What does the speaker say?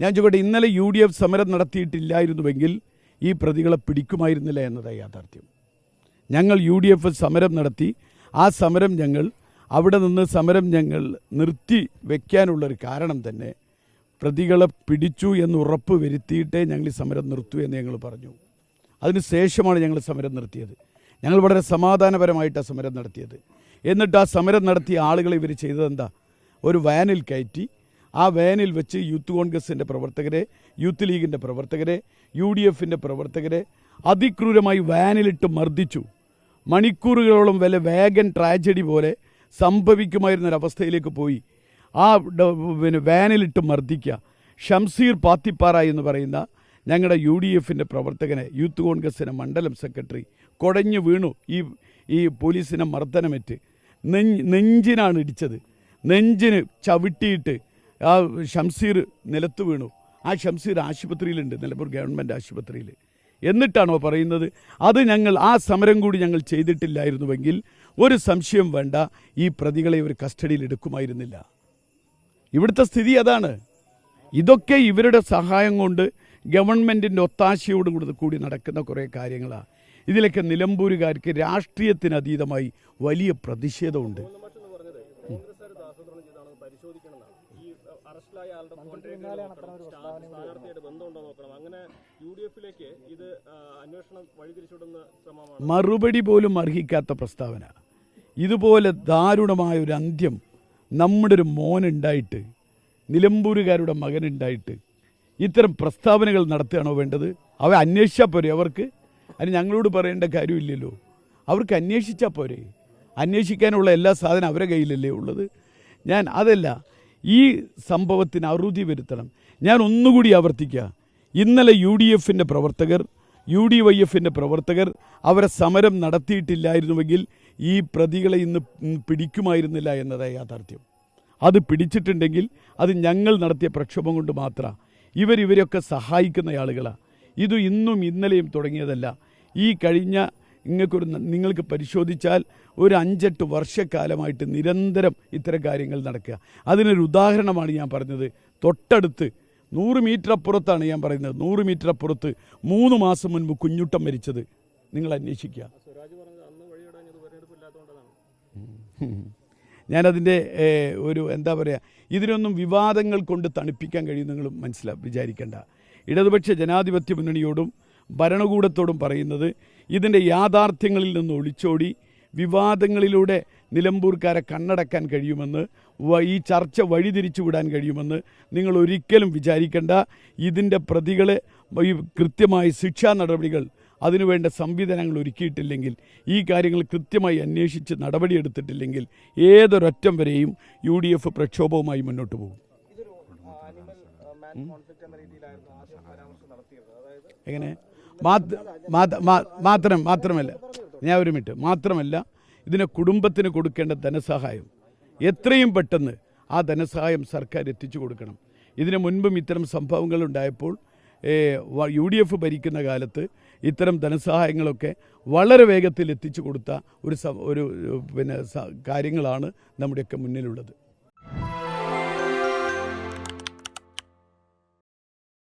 ഞാൻ ചോദിക്കട്ടെ ഇന്നലെ യു ഡി എഫ് സമരം നടത്തിയിട്ടില്ലായിരുന്നുവെങ്കിൽ ഈ പ്രതികളെ പിടിക്കുമായിരുന്നില്ല എന്നതാണ് യാഥാർത്ഥ്യം. ഞങ്ങൾ യു ഡി എഫ് സമരം നടത്തി ആ സമരം ഞങ്ങൾ അവിടെ നിന്ന് സമരം ഞങ്ങൾ നിർത്തി വെക്കാനുള്ളൊരു കാരണം തന്നെ പ്രതികളെ പിടിച്ചു എന്ന് ഉറപ്പ് വരുത്തിയിട്ടേ ഞങ്ങൾ ഈ സമരം നിർത്തൂ എന്ന് ഞങ്ങൾ പറഞ്ഞു. അതിനുശേഷമാണ് ഞങ്ങൾ സമരം നിർത്തിയത്. ഞങ്ങൾ വളരെ സമാധാനപരമായിട്ടാണ് സമരം നടത്തിയത്. എന്നിട്ട് ആ സമരം നടത്തിയ ആളുകൾ ഇവർ ചെയ്തതെന്താ? ഒരു വാനിൽ കയറ്റി ആ വേനിൽ വെച്ച് യൂത്ത് കോൺഗ്രസിന്റെ പ്രവർത്തകരെ യൂത്ത് ലീഗിന്റെ പ്രവർത്തകരെ യു ഡി എഫിന്റെ പ്രവർത്തകരെ അതിക്രൂരമായി വാനിലിട്ട് മർദ്ദിച്ചു. മണിക്കൂറുകളോളം വില വേഗൻ ട്രാജഡി പോലെ സംഭവിക്കുമായിരുന്നൊരവസ്ഥയിലേക്ക് പോയി. ആ പിന്നെ വാനിലിട്ട് മർദ്ദിക്കുക ഷംസീർ പാത്തിപ്പാറ എന്ന് പറയുന്ന ഞങ്ങളുടെ യു ഡി എഫിന്റെ പ്രവർത്തകനെ യൂത്ത് കോൺഗ്രസിന്റെ മണ്ഡലം സെക്രട്ടറി കുടഞ്ഞു വീണു ഈ ഈ പോലീസിനെ മർദ്ദനമേറ്റ്. നെഞ്ച് നെഞ്ചിനാണ് ഇടിച്ചത്. നെഞ്ചിന് ചവിട്ടിയിട്ട് ആ ഷംസീർ നിലത്ത് വീണു. ആ ഷംസീർ ആശുപത്രിയിലുണ്ട് നിലമ്പൂർ ഗവൺമെന്റ് ആശുപത്രിയിൽ എന്നിട്ടാണോ പറയുന്നത്? അത് ഞങ്ങൾ ആ സമരം കൂടി ഞങ്ങൾ ചെയ്തിട്ടില്ലായിരുന്നുവെങ്കിൽ ഒരു സംശയം വേണ്ട ഈ പ്രതികളെ ഒരു കസ്റ്റഡിയിൽ എടുക്കുമായിരുന്നില്ല. ഇവിടുത്തെ സ്ഥിതി അതാണ്. ഇതൊക്കെ ഇവരുടെ സഹായം കൊണ്ട് ഗവൺമെന്റിന്റെ ഒത്താശയോട് കൂടി നടക്കുന്ന കുറേ കാര്യങ്ങളാണ് ഇതിലൊക്കെ നിലമ്പൂരുകാർക്ക് രാഷ്ട്രീയത്തിന് അതീതമായി വലിയ പ്രതിഷേധമുണ്ട്. അറസ്റ്റിലായ ആളുടെ സ്ഥാനാർത്ഥിയായിട്ട് ബന്ധമുണ്ടോ നോക്കണം. അങ്ങനെ യു ഡി എഫിലേക്ക് ഇത് അന്വേഷണം വഴിതിരിച്ചുവിടുന്ന ശ്രമമാണ്. മറുപടി പോലും അർഹിക്കാത്ത പ്രസ്താവന. ഇതുപോലെ ദാരുണമായ ഒരു അന്ത്യം നമ്മുടെ ഒരു മോനുണ്ടായിട്ട് നിലമ്പൂരുകാരുടെ മകനുണ്ടായിട്ട് ഇത്തരം പ്രസ്താവനകൾ നടത്തുകയാണോ വേണ്ടത്? അവ അന്വേഷിച്ചാൽ പോരെ അവർക്ക്? അതിന് ഞങ്ങളോട് പറയേണ്ട കാര്യമില്ലല്ലോ. അവർക്ക് അന്വേഷിച്ചാൽ പോരെ. അന്വേഷിക്കാനുള്ള എല്ലാ സാധനം അവരുടെ കയ്യിലല്ലേ ഉള്ളത്? ഞാൻ അതല്ല ഈ സംഭവത്തിന് അറുതി വരുത്തണം. ഞാൻ ഒന്നുകൂടി ആവർത്തിക്കുക. ഇന്നലെ യു ഡി എഫിന്റെ പ്രവർത്തകർ യു ഡി വൈ എഫിന്റെ പ്രവർത്തകർ അവരെ സമരം നടത്തിയിട്ടില്ലായിരുന്നുവെങ്കിൽ ഈ പ്രതികളെ ഇന്ന് പിടിക്കുമായിരുന്നില്ല എന്നതാണ് യാഥാർത്ഥ്യം. അത് പിടിച്ചിട്ടുണ്ടെങ്കിൽ അത് ഞങ്ങൾ നടത്തിയ പ്രക്ഷോഭം കൊണ്ട് മാത്രമാണ് ഇവരിവരൊക്കെ സഹായിക്കുന്ന ആളുകളാണ് ഇത് ഇന്നും ഇന്നലെയും തുടങ്ങിയതല്ല. ഈ കഴിഞ്ഞ നിങ്ങൾക്കൊരു നിങ്ങൾക്ക് പരിശോധിച്ചാൽ ഒരു അഞ്ചെട്ട് വർഷക്കാലമായിട്ട് നിരന്തരം ഇത്തരം കാര്യങ്ങൾ നടക്കുക. അതിനൊരു ഉദാഹരണമാണ് ഞാൻ പറഞ്ഞത്. തൊട്ടടുത്ത് നൂറ് മീറ്റർ അപ്പുറത്താണ് ഞാൻ പറയുന്നത്. നൂറ് മീറ്റർ അപ്പുറത്ത് മൂന്ന് മാസം മുൻപ് കുഞ്ഞുട്ടം മരിച്ചത്. നിങ്ങൾ അന്വേഷിക്കുക. ഞാനതിന്റെ ഒരു എന്താ പറയുക ഇതിനൊന്നും വിവാദങ്ങൾ കൊണ്ട് തണുപ്പിക്കാൻ കഴിയും നിങ്ങൾ മനസ്സിലാ വിചാരിക്കേണ്ട. ഇടതുപക്ഷ ജനാധിപത്യ മുന്നണിയോടും ഭരണകൂടത്തോടും പറയുന്നത് ഇതിന്റെ യാഥാർത്ഥ്യങ്ങളിൽ നിന്ന് ഒളിച്ചോടി വിവാദങ്ങളിലൂടെ നിലമ്പൂർക്കാരെ കണ്ണടക്കാൻ കഴിയുമെന്ന് ഈ ചർച്ച വഴിതിരിച്ചുവിടാൻ കഴിയുമെന്ന് നിങ്ങൾ ഒരിക്കലും വിചാരിക്കേണ്ട. ഇതിന്റെ പ്രതികളെ ഈ കൃത്യമായ ശിക്ഷാ നടപടികൾ അതിനുവേണ്ട സംവിധാനങ്ങൾ ഒരുക്കിയിട്ടില്ലെങ്കിൽ ഈ കാര്യങ്ങൾ കൃത്യമായി അന്വേഷിച്ച് നടപടിയെടുത്തിട്ടില്ലെങ്കിൽ ഏതൊരൊറ്റം വരെയും യു ഡി എഫ് പ്രക്ഷോഭവുമായി മുന്നോട്ട് പോകും. എങ്ങനെ? മാത്ര- മാത്രമല്ല. ഞാൻ ഒരു മിനിറ്റ്. മാത്രമല്ല ഇതിനെ കുടുംബത്തിന് കൊടുക്കേണ്ട ധനസഹായം. എത്രയും പെട്ടെന്ന് ആ ധനസഹായം സർക്കാർ എത്തിച്ചു കൊടുക്കണം. ഇതിനു മുൻപും ഇത്തരം സംഭവങ്ങൾ ഉണ്ടായപ്പോൾ യു ഡി എഫ് ഭരിക്കുന്ന കാലത്ത് ഇത്തരം ധനസഹായങ്ങളൊക്കെ വളരെ വേഗത്തിൽ എത്തിച്ചു കൊടുത്ത ഒരു ഒരു പിന്നെ കാര്യങ്ങളാണ് നമ്മുടെയൊക്കെ മുന്നിലുള്ളത്.